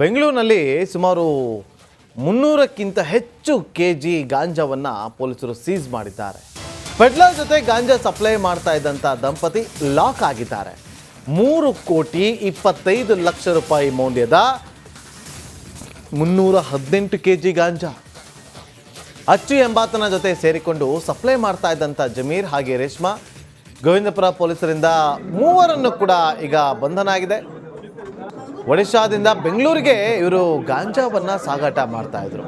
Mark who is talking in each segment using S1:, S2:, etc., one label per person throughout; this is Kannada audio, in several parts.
S1: ಬೆಂಗಳೂರಿನಲ್ಲಿ ಸುಮಾರು ಮುನ್ನೂರಕ್ಕಿಂತ ಹೆಚ್ಚು ಕೆ ಜಿ ಗಾಂಜಾವನ್ನು ಪೊಲೀಸರು ಸೀಸ್ ಮಾಡಿದ್ದಾರೆ. ಪೆಡ್ಲರ್ ಜೊತೆ ಗಾಂಜಾ ಸಪ್ಲೈ ಮಾಡ್ತಾ ಇದ್ದಂಥ ದಂಪತಿ ಲಾಕ್ ಆಗಿದ್ದಾರೆ. ಮೂರು ಕೋಟಿ ಇಪ್ಪತ್ತೈದು ಲಕ್ಷ ರೂಪಾಯಿ ಮೌಲ್ಯದ ಮುನ್ನೂರ ಹದಿನೆಂಟು ಕೆ ಜಿ ಗಾಂಜಾ. ಅಚ್ಚು ಎಂಬಾತನ ಜೊತೆ ಸೇರಿಕೊಂಡು ಸಪ್ಲೈ ಮಾಡ್ತಾ ಇದ್ದಂಥ ಜಮೀರ್ ಹಾಗೆ ರೇಷ್ಮಾ. ಗೋವಿಂದಪುರ ಪೊಲೀಸರಿಂದ ಮೂವರನ್ನು ಕೂಡ ಈಗ ಬಂಧನ ಆಗಿದೆ. ಒಡಿಶಾದಿಂದ ಬೆಂಗಳೂರಿಗೆ ಇವರು ಗಾಂಜಾವನ್ನು ಸಾಗಾಟ ಮಾಡ್ತಾ ಇದ್ರು.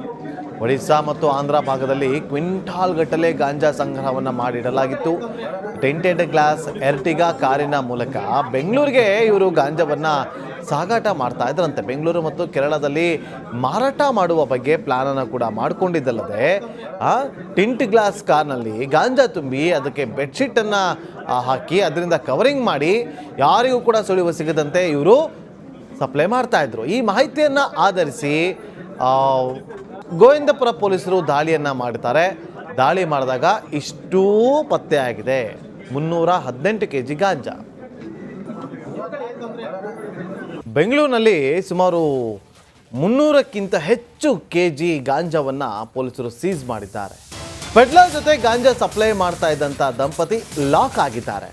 S1: ಒಡಿಶಾ ಮತ್ತು ಆಂಧ್ರ ಭಾಗದಲ್ಲಿ ಕ್ವಿಂಟಾಲ್ ಗಟ್ಟಲೆ ಗಾಂಜಾ ಸಂಗ್ರಹವನ್ನು ಮಾಡಿಡಲಾಗಿತ್ತು. ಟೆಂಟೆಡ್ ಗ್ಲಾಸ್, ಎರ್ಟಿಗಾ ಕಾರಿನ ಮೂಲಕ ಬೆಂಗಳೂರಿಗೆ ಇವರು ಗಾಂಜಾವನ್ನು ಸಾಗಾಟ ಮಾಡ್ತಾ ಇದ್ರಂತೆ. ಬೆಂಗಳೂರು ಮತ್ತು ಕೇರಳದಲ್ಲಿ ಮಾರಾಟ ಮಾಡುವ ಬಗ್ಗೆ ಪ್ಲಾನನ್ನು ಕೂಡ ಮಾಡಿಕೊಂಡಿದ್ದಲ್ಲದೆ ಟಿಂಟ್ ಗ್ಲಾಸ್ ಕಾರ್ನಲ್ಲಿ ಗಾಂಜಾ ತುಂಬಿ ಅದಕ್ಕೆ ಬೆಡ್ಶೀಟನ್ನು ಹಾಕಿ ಅದರಿಂದ ಕವರಿಂಗ್ ಮಾಡಿ ಯಾರಿಗೂ ಕೂಡ ಸುಳಿವು ಸಿಗದಂತೆ ಇವರು ಸಪ್ಲೈ ಮಾಡ್ತಾ ಇದ್ರು. ಈ ಮಾಹಿತಿಯನ್ನ ಆಧರಿಸಿ ಗೋವಿಂದಪುರ ಪೊಲೀಸರು ದಾಳಿಯನ್ನ ಮಾಡ್ತಾರೆ ದಾಳಿ ಮಾಡಿದಾಗ ಇಷ್ಟೂ ಪತ್ತೆ ಆಗಿದೆ. ಮುನ್ನೂರ ಹದಿನೆಂಟು ಕೆ ಜಿ ಗಾಂಜಾ. ಬೆಂಗಳೂರಿನಲ್ಲಿ ಸುಮಾರು ಮುನ್ನೂರಕ್ಕಿಂತ ಹೆಚ್ಚು ಕೆ ಜಿ ಗಾಂಜಾವನ್ನು ಪೊಲೀಸರು ಸೀಸ್ ಮಾಡಿದ್ದಾರೆ. ಪೆಡ್ಲರ್ ಜೊತೆ ಗಾಂಜಾ ಸಪ್ಲೈ ಮಾಡ್ತಾ ಇದ್ದಂಥ ದಂಪತಿ ಲಾಕ್ ಆಗಿದ್ದಾರೆ.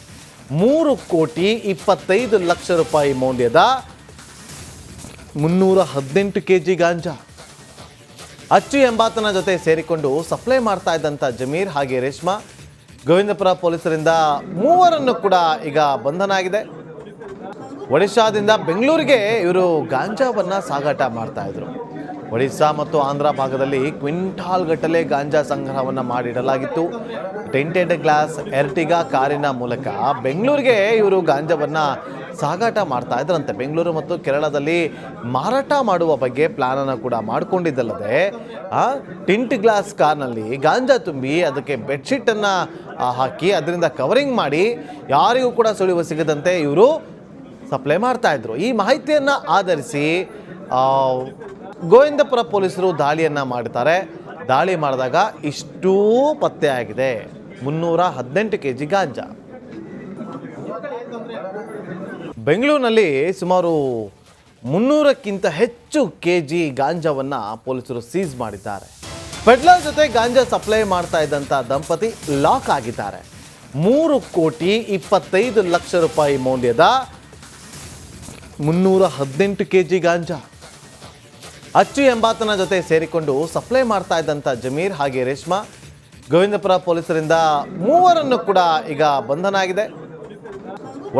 S1: ಮೂರು ಕೋಟಿ ಇಪ್ಪತ್ತೈದು ಲಕ್ಷ ರೂಪಾಯಿ ಮೌಲ್ಯದ ಮುನ್ನೂರ ಹದಿನೆಂಟು ಕೆ ಜಿ ಗಾಂಜಾ. ಅಚ್ಚು ಎಂಬಾತನ ಜೊತೆ ಸೇರಿಕೊಂಡು ಸಪ್ಲೈ ಮಾಡ್ತಾ ಇದ್ದಂಥ ಜಮೀರ್ ಹಾಗೆ ರೇಷ್ಮಾ. ಗೋವಿಂದಪುರ ಪೊಲೀಸರಿಂದ ಮೂವರನ್ನು ಕೂಡ ಈಗ ಬಂಧನ ಆಗಿದೆ. ಒಡಿಶಾದಿಂದ ಬೆಂಗಳೂರಿಗೆ ಇವರು ಗಾಂಜಾವನ್ನು ಸಾಗಾಟ ಮಾಡ್ತಾ ಇದ್ರು. ಒಡಿಶಾ ಮತ್ತು ಆಂಧ್ರ ಭಾಗದಲ್ಲಿ ಕ್ವಿಂಟಾಲ್ ಗಟ್ಟಲೆ ಗಾಂಜಾ ಸಂಗ್ರಹವನ್ನು ಮಾಡಿಡಲಾಗಿತ್ತು. ಟೆಂಟೆಡ್ ಗ್ಲಾಸ್, ಎರ್ಟಿಗಾ ಕಾರಿನ ಮೂಲಕ ಬೆಂಗಳೂರಿಗೆ ಇವರು ಗಾಂಜಾವನ್ನು ಸಾಗಾಟ ಮಾಡ್ತಾ ಇದ್ರಂತೆ. ಬೆಂಗಳೂರು ಮತ್ತು ಕೇರಳದಲ್ಲಿ ಮಾರಾಟ ಮಾಡುವ ಬಗ್ಗೆ ಪ್ಲಾನನ್ನು ಕೂಡ ಮಾಡಿಕೊಂಡಿದ್ದಲ್ಲದೆ ಟಿಂಟ್ ಗ್ಲಾಸ್ ಕಾರ್ನಲ್ಲಿ ಗಾಂಜಾ ತುಂಬಿ ಅದಕ್ಕೆ ಬೆಡ್ಶೀಟನ್ನು ಹಾಕಿ ಅದರಿಂದ ಕವರಿಂಗ್ ಮಾಡಿ ಯಾರಿಗೂ ಕೂಡ ಸುಳಿವು ಸಿಗದಂತೆ ಇವರು ಸಪ್ಲೈ ಮಾಡ್ತಾಯಿದ್ರು ಈ ಮಾಹಿತಿಯನ್ನ ಆಧರಿಸಿ ಗೋವಿಂದಪುರ ಪೊಲೀಸರು ದಾಳಿಯನ್ನ ಮಾಡ್ತಾರೆ. ದಾಳಿ ಮಾಡಿದಾಗ ಇಷ್ಟೂ ಪತ್ತೆ ಆಗಿದೆ. ಮುನ್ನೂರ ಹದಿನೆಂಟು ಕೆ ಜಿ ಗಾಂಜಾ. ಬೆಂಗಳೂರಿನಲ್ಲಿ ಸುಮಾರು ಮುನ್ನೂರಕ್ಕಿಂತ ಹೆಚ್ಚು ಕೆ ಜಿ ಗಾಂಜಾವನ್ನು ಪೊಲೀಸರು ಸೀಸ್ ಮಾಡಿದ್ದಾರೆ. ಪೆಡ್ಲರ್ ಜೊತೆ ಗಾಂಜಾ ಸಪ್ಲೈ ಮಾಡ್ತಾ ಇದ್ದಂಥ ದಂಪತಿ ಲಾಕ್ ಆಗಿದ್ದಾರೆ. ಮೂರು ಕೋಟಿ ಇಪ್ಪತ್ತೈದು ಲಕ್ಷ ರೂಪಾಯಿ ಮೌಲ್ಯದ ಮುನ್ನೂರ ಹದಿನೆಂಟು ಕೆ ಜಿ ಗಾಂಜಾ. ಅಚ್ಚು ಎಂಬಾತನ ಜೊತೆ ಸೇರಿಕೊಂಡು ಸಪ್ಲೈ ಮಾಡ್ತಾ ಇದ್ದಂಥ ಜಮೀರ್ ಹಾಗೆ ರೇಷ್ಮಾ. ಗೋವಿಂದಪುರ ಪೊಲೀಸರಿಂದ ಮೂವರನ್ನು ಕೂಡ ಈಗ ಬಂಧನ ಆಗಿದೆ.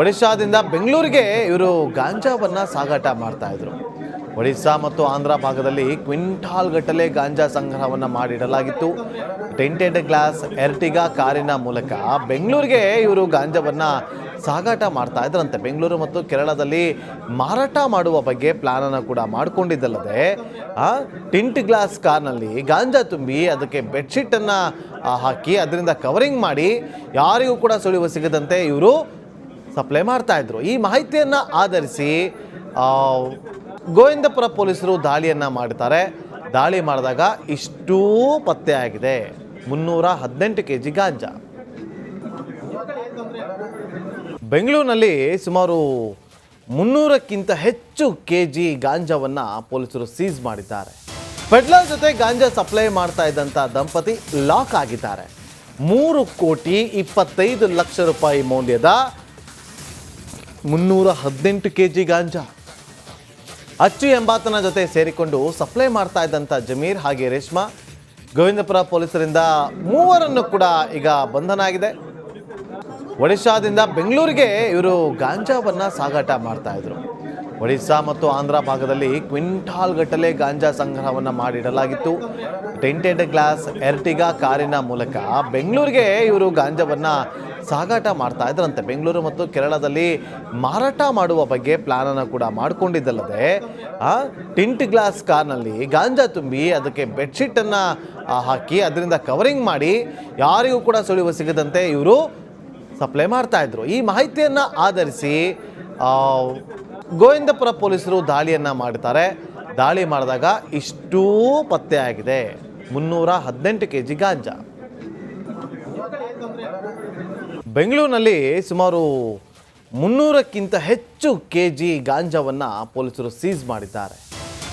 S1: ಒಡಿಶಾದಿಂದ ಬೆಂಗಳೂರಿಗೆ ಇವರು ಗಾಂಜಾವನ್ನು ಸಾಗಾಟ ಮಾಡ್ತಾ ಇದ್ರು. ಒಡಿಶಾ ಮತ್ತು ಆಂಧ್ರ ಭಾಗದಲ್ಲಿ ಕ್ವಿಂಟಾಲ್ ಗಟ್ಟಲೆ ಗಾಂಜಾ ಸಂಗ್ರಹವನ್ನು ಮಾಡಿಡಲಾಗಿತ್ತು. ಟೆಂಟೆಡ್ ಗ್ಲಾಸ್, ಎರ್ಟಿಗಾ ಕಾರಿನ ಮೂಲಕ ಬೆಂಗಳೂರಿಗೆ ಇವರು ಗಾಂಜಾವನ್ನು ಸಾಗಾಟ ಮಾಡ್ತಾ ಇದ್ರಂತೆ. ಬೆಂಗಳೂರು ಮತ್ತು ಕೇರಳದಲ್ಲಿ ಮಾರಾಟ ಮಾಡುವ ಬಗ್ಗೆ ಪ್ಲಾನನ್ನು ಕೂಡ ಮಾಡಿಕೊಂಡಿದ್ದಲ್ಲದೆ ಟಿಂಟ್ ಗ್ಲಾಸ್ ಕಾರ್ನಲ್ಲಿ ಗಾಂಜಾ ತುಂಬಿ ಅದಕ್ಕೆ ಬೆಡ್ಶೀಟನ್ನು ಹಾಕಿ ಅದರಿಂದ ಕವರಿಂಗ್ ಮಾಡಿ ಯಾರಿಗೂ ಕೂಡ ಸುಳಿವು ಸಿಗದಂತೆ ಇವರು ಸಪ್ಲೈ ಮಾಡ್ತಾ ಇದ್ರು. ಈ ಮಾಹಿತಿಯನ್ನು ಆಧರಿಸಿ ಗೋವಿಂದಪುರ ಪೊಲೀಸರು ದಾಳಿಯನ್ನು ಮಾಡ್ತಾರೆ ದಾಳಿ ಮಾಡಿದಾಗ ಇಷ್ಟೂ ಪತ್ತೆ ಆಗಿದೆ. ಮುನ್ನೂರ ಹದಿನೆಂಟು ಕೆ ಜಿ ಗಾಂಜಾ. ಬೆಂಗಳೂರಿನಲ್ಲಿ ಸುಮಾರು ಮುನ್ನೂರಕ್ಕಿಂತ ಹೆಚ್ಚು ಕೆ ಜಿ ಗಾಂಜಾವನ್ನು ಪೊಲೀಸರು ಸೀಸ್ ಮಾಡಿದ್ದಾರೆ. ಪೆಡ್ಲರ್ ಜೊತೆ ಗಾಂಜಾ ಸಪ್ಲೈ ಮಾಡ್ತಾ ಇದ್ದಂಥ ದಂಪತಿ ಲಾಕ್ ಆಗಿದ್ದಾರೆ. ಮೂರು ಕೋಟಿ ಇಪ್ಪತ್ತೈದು ಲಕ್ಷ ರೂಪಾಯಿ ಮೌಲ್ಯದ ಮುನ್ನೂರ ಹದಿನೆಂಟು ಕೆ ಜಿ ಗಾಂಜಾ. ಅಚ್ಚು ಎಂಬಾತನ ಜೊತೆ ಸೇರಿಕೊಂಡು ಸಪ್ಲೈ ಮಾಡ್ತಾ ಇದ್ದಂಥ ಜಮೀರ್ ಹಾಗೆ ರೇಷ್ಮಾ. ಗೋವಿಂದಪುರ ಪೊಲೀಸರಿಂದ ಮೂವರನ್ನು ಕೂಡ ಈಗ ಬಂಧನ ಆಗಿದೆ. ಒಡಿಶಾದಿಂದ ಬೆಂಗಳೂರಿಗೆ ಇವರು ಗಾಂಜಾವನ್ನು ಸಾಗಾಟ ಮಾಡ್ತಾ ಇದ್ರು. ಒಡಿಶಾ ಮತ್ತು ಆಂಧ್ರ ಭಾಗದಲ್ಲಿ ಕ್ವಿಂಟಾಲ್ ಗಟ್ಟಲೆ ಗಾಂಜಾ ಸಂಗ್ರಹವನ್ನು ಮಾಡಿಡಲಾಗಿತ್ತು. ಟೆಂಟೆಡ್ ಗ್ಲಾಸ್, ಎರ್ಟಿಗಾ ಕಾರಿನ ಮೂಲಕ ಬೆಂಗಳೂರಿಗೆ ಇವರು ಗಾಂಜಾವನ್ನು ಸಾಗಾಟ ಮಾಡ್ತಾ ಇದ್ರಂತೆ. ಬೆಂಗಳೂರು ಮತ್ತು ಕೇರಳದಲ್ಲಿ ಮಾರಾಟ ಮಾಡುವ ಬಗ್ಗೆ ಪ್ಲಾನನ್ನು ಕೂಡ ಮಾಡಿಕೊಂಡಿದ್ದಲ್ಲದೆ ಟಿಂಟ್ ಗ್ಲಾಸ್ ಕಾರ್ನಲ್ಲಿ ಗಾಂಜಾ ತುಂಬಿ ಅದಕ್ಕೆ ಬೆಡ್ಶೀಟನ್ನು ಹಾಕಿ ಅದರಿಂದ ಕವರಿಂಗ್ ಮಾಡಿ ಯಾರಿಗೂ ಕೂಡ ಸುಳಿವು ಸಿಗದಂತೆ ಇವರು ಸಪ್ಲೈ ಮಾಡ್ತಾ ಇದ್ರು. ಈ ಮಾಹಿತಿಯನ್ನ ಆಧರಿಸಿ ಗೋವಿಂದಪುರ ಪೊಲೀಸರು ದಾಳಿಯನ್ನ ಮಾಡ್ತಾರೆ ದಾಳಿ ಮಾಡಿದಾಗ ಇಷ್ಟೂ ಪತ್ತೆ ಆಗಿದೆ. ಮುನ್ನೂರ ಹದಿನೆಂಟು ಕೆ ಜಿ ಗಾಂಜಾ. ಬೆಂಗಳೂರಿನಲ್ಲಿ ಸುಮಾರು ಮುನ್ನೂರಕ್ಕಿಂತ ಹೆಚ್ಚು ಕೆ ಜಿ ಗಾಂಜಾವನ್ನು ಪೊಲೀಸರು ಸೀಸ್ ಮಾಡಿದ್ದಾರೆ.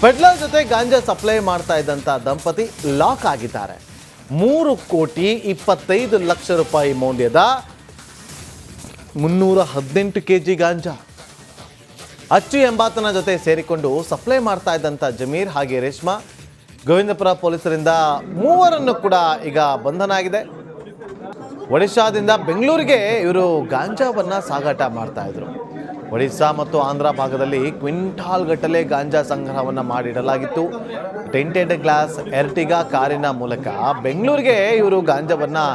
S1: ಪೆಡ್ಲರ್ ಜೊತೆ ಗಾಂಜಾ ಸಪ್ಲೈ ಮಾಡ್ತಾ ಇದ್ದಂಥ ದಂಪತಿ ಲಾಕ್ ಆಗಿದ್ದಾರೆ. ಮೂರು ಕೋಟಿ ಇಪ್ಪತ್ತೈದು ಲಕ್ಷ ರೂಪಾಯಿ ಮೌಲ್ಯದ ಮುನ್ನೂರ ಹದಿನೆಂಟು ಕೆ ಜಿ ಗಾಂಜಾ. ಅಚ್ಚು ಎಂಬಾತನ ಜೊತೆ ಸೇರಿಕೊಂಡು ಸಪ್ಲೈ ಮಾಡ್ತಾ ಇದ್ದಂಥ ಜಮೀರ್ ಹಾಗೆ ರೇಷ್ಮಾ. ಗೋವಿಂದಪುರ ಪೊಲೀಸರಿಂದ ಮೂವರನ್ನು ಕೂಡ ಈಗ ಬಂಧನ ಆಗಿದೆ. ಒಡಿಶಾದಿಂದ ಬೆಂಗಳೂರಿಗೆ ಇವರು ಗಾಂಜಾವನ್ನು ಸಾಗಾಟ ಮಾಡ್ತಾ ಇದ್ರು. ಒಡಿಶಾ ಮತ್ತು ಆಂಧ್ರ ಭಾಗದಲ್ಲಿ ಕ್ವಿಂಟಾಲ್ ಗಟ್ಟಲೆ ಗಾಂಜಾ ಸಂಗ್ರಹವನ್ನು ಮಾಡಿಡಲಾಗಿತ್ತು. ಟೆಂಟೆಡ್ ಗ್ಲಾಸ್, ಎರ್ಟಿಗಾ ಕಾರಿನ ಮೂಲಕ ಬೆಂಗಳೂರಿಗೆ ಇವರು ಗಾಂಜಾವನ್ನು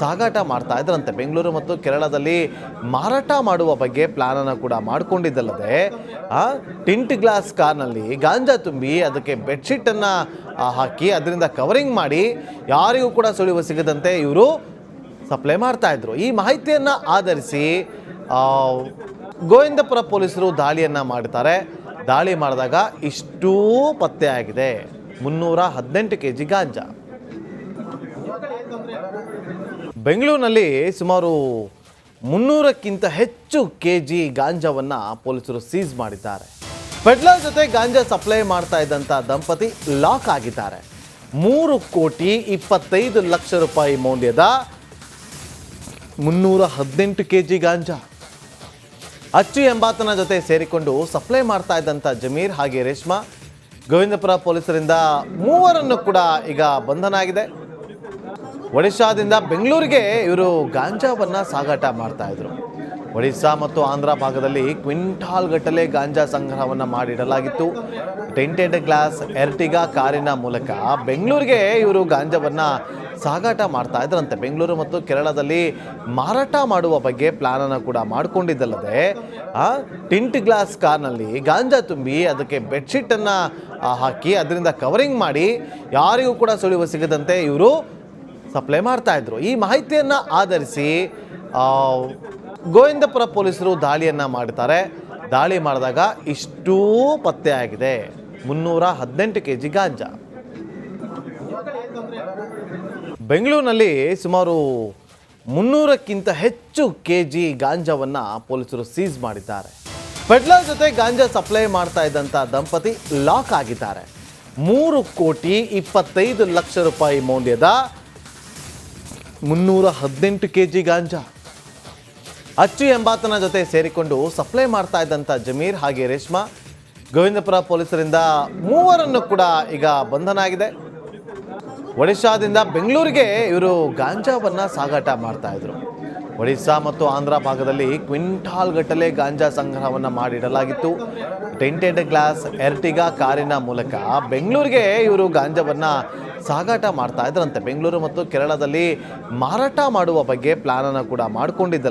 S1: ಸಾಗಾಟ ಮಾಡ್ತಾ ಇದ್ರಂತೆ. ಬೆಂಗಳೂರು ಮತ್ತು ಕೇರಳದಲ್ಲಿ ಮಾರಾಟ ಮಾಡುವ ಬಗ್ಗೆ ಪ್ಲಾನನ್ನು ಕೂಡ ಮಾಡಿಕೊಂಡಿದ್ದಲ್ಲದೆ ಟಿಂಟ್ ಗ್ಲಾಸ್ ಕಾರ್ನಲ್ಲಿ ಗಾಂಜಾ ತುಂಬಿ ಅದಕ್ಕೆ ಬೆಡ್ಶೀಟನ್ನು ಹಾಕಿ ಅದರಿಂದ ಕವರಿಂಗ್ ಮಾಡಿ ಯಾರಿಗೂ ಕೂಡ ಸುಳಿವು ಸಿಗದಂತೆ ಇವರು ಸಪ್ಲೈ ಮಾಡ್ತಾ ಇದ್ರು. ಈ ಮಾಹಿತಿಯನ್ನು ಆಧರಿಸಿ ಗೋವಿಂದಪುರ ಪೊಲೀಸರು ದಾಳಿಯನ್ನು ಮಾಡ್ತಾರೆ ದಾಳಿ ಮಾಡಿದಾಗ ಇಷ್ಟೂ ಪತ್ತೆ ಆಗಿದೆ. ಮುನ್ನೂರ ಹದಿನೆಂಟು ಕೆ ಜಿ ಗಾಂಜಾ. ಬೆಂಗಳೂರಿನಲ್ಲಿ ಸುಮಾರು ಮುನ್ನೂರಕ್ಕಿಂತ ಹೆಚ್ಚು ಕೆ ಜಿ ಗಾಂಜಾವನ್ನು ಪೊಲೀಸರು ಸೀಸ್ ಮಾಡಿದ್ದಾರೆ. ಪೆಡ್ಲರ್ ಜೊತೆ ಗಾಂಜಾ ಸಪ್ಲೈ ಮಾಡ್ತಾ ಇದ್ದಂಥ ದಂಪತಿ ಲಾಕ್ ಆಗಿದ್ದಾರೆ. ಮೂರು ಕೋಟಿ ಇಪ್ಪತ್ತೈದು ಲಕ್ಷ ರೂಪಾಯಿ ಮೌಲ್ಯದ ಮುನ್ನೂರ ಹದಿನೆಂಟು ಕೆ ಜಿ ಗಾಂಜಾ. ಅಚ್ಚು ಎಂಬಾತನ ಜೊತೆ ಸೇರಿಕೊಂಡು ಸಪ್ಲೈ ಮಾಡ್ತಾ ಇದ್ದಂಥ ಜಮೀರ್ ಹಾಗೆ ರೇಷ್ಮಾ. ಗೋವಿಂದಪುರ ಪೊಲೀಸರಿಂದ ಮೂವರನ್ನು ಕೂಡ ಈಗ ಬಂಧನ ಆಗಿದೆ. ಒಡಿಶಾದಿಂದ ಬೆಂಗಳೂರಿಗೆ ಇವರು ಗಾಂಜಾವನ್ನ ಸಾಗಾಟ ಮಾಡ್ತಾ ಇದ್ರು. ಒಡಿಶಾ ಮತ್ತು ಆಂಧ್ರ ಭಾಗದಲ್ಲಿ ಕ್ವಿಂಟಾಲ್ ಗಟ್ಟಲೆ ಗಾಂಜಾ ಸಂಗ್ರಹವನ್ನು ಮಾಡಿಡಲಾಗಿತ್ತು. ಟೆಂಟೆಡ್ ಗ್ಲಾಸ್, ಎರ್ಟಿಗಾ ಕಾರಿನ ಮೂಲಕ ಬೆಂಗಳೂರಿಗೆ ಇವರು ಗಾಂಜಾವನ್ನ ಸಾಗಾಟ ಮಾಡ್ತಾ ಇದ್ರಂತೆ. ಬೆಂಗಳೂರು ಮತ್ತು ಕೇರಳದಲ್ಲಿ ಮಾರಾಟ ಮಾಡುವ ಬಗ್ಗೆ ಪ್ಲಾನನ್ನು ಕೂಡ ಮಾಡಿಕೊಂಡಿದ್ದಲ್ಲದೆ ಟಿಂಟ್ ಗ್ಲಾಸ್ ಕಾರ್ನಲ್ಲಿ ಗಾಂಜಾ ತುಂಬಿ ಅದಕ್ಕೆ ಬೆಡ್ಶೀಟನ್ನು ಹಾಕಿ ಅದರಿಂದ ಕವರಿಂಗ್ ಮಾಡಿ ಯಾರಿಗೂ ಕೂಡ ಸುಳಿವು ಸಿಗದಂತೆ ಇವರು ಸಪ್ಲೈ ಮಾಡ್ತಾ ಇದ್ರು. ಈ ಮಾಹಿತಿಯನ್ನ ಆಧರಿಸಿ ಗೋವಿಂದಪುರ ಪೊಲೀಸರು ದಾಳಿಯನ್ನ ಮಾಡ್ತಾರೆ ದಾಳಿ ಮಾಡಿದಾಗ ಇಷ್ಟೂ ಪತ್ತೆ ಆಗಿದೆ. ಮುನ್ನೂರ ಹದಿನೆಂಟು ಕೆ ಜಿ ಗಾಂಜಾ. ಬೆಂಗಳೂರಿನಲ್ಲಿ ಸುಮಾರು ಮುನ್ನೂರಕ್ಕಿಂತ ಹೆಚ್ಚು ಕೆ ಜಿ ಗಾಂಜಾವನ್ನು ಪೊಲೀಸರು ಸೀಸ್ ಮಾಡಿದ್ದಾರೆ. ಪೆಡ್ಲರ್ ಜೊತೆ ಗಾಂಜಾ ಸಪ್ಲೈ ಮಾಡ್ತಾ ಇದ್ದಂಥ ದಂಪತಿ ಲಾಕ್ ಆಗಿದ್ದಾರೆ. ಮೂರು ಕೋಟಿ ಇಪ್ಪತ್ತೈದು ಲಕ್ಷ ರೂಪಾಯಿ ಮೌಲ್ಯದ ಮುನ್ನೂರ ಹದಿನೆಂಟು ಕೆ ಜಿ ಗಾಂಜಾ. ಅಚ್ಚು ಎಂಬಾತನ ಜೊತೆ ಸೇರಿಕೊಂಡು ಸಪ್ಲೈ ಮಾಡ್ತಾ ಇದ್ದಂಥ ಜಮೀರ್ ಹಾಗೆ ರೇಷ್ಮಾ. ಗೋವಿಂದಪುರ ಪೊಲೀಸರಿಂದ ಮೂವರನ್ನು ಕೂಡ ಈಗ ಬಂಧನ ಆಗಿದೆ. ಒಡಿಶಾದಿಂದ ಬೆಂಗಳೂರಿಗೆ ಇವರು ಗಾಂಜಾವನ್ನ ಸಾಗಾಟ ಮಾಡ್ತಾಯಿದ್ರು ಒಡಿಶಾ ಮತ್ತು ಆಂಧ್ರ ಭಾಗದಲ್ಲಿ ಕ್ವಿಂಟಾಲ್ ಗಟ್ಟಲೆ ಗಾಂಜಾ ಸಂಗ್ರಹವನ್ನು ಮಾಡಿಡಲಾಗಿತ್ತು. ಟೆಂಟೆಡ್ ಗ್ಲಾಸ್, ಎರ್ಟಿಗಾ ಕಾರಿನ ಮೂಲಕ ಬೆಂಗಳೂರಿಗೆ ಇವರು ಗಾಂಜಾವನ್ನು ಸಾಗಾಟ ಮಾಡ್ತಾ ಇದ್ರಂತೆ. ಬೆಂಗಳೂರು ಮತ್ತು ಕೇರಳದಲ್ಲಿ ಮಾರಾಟ ಮಾಡುವ ಬಗ್ಗೆ ಪ್ಲಾನನ್ನು ಕೂಡ ಮಾಡಿಕೊಂಡಿದ್ದಲ್ಲ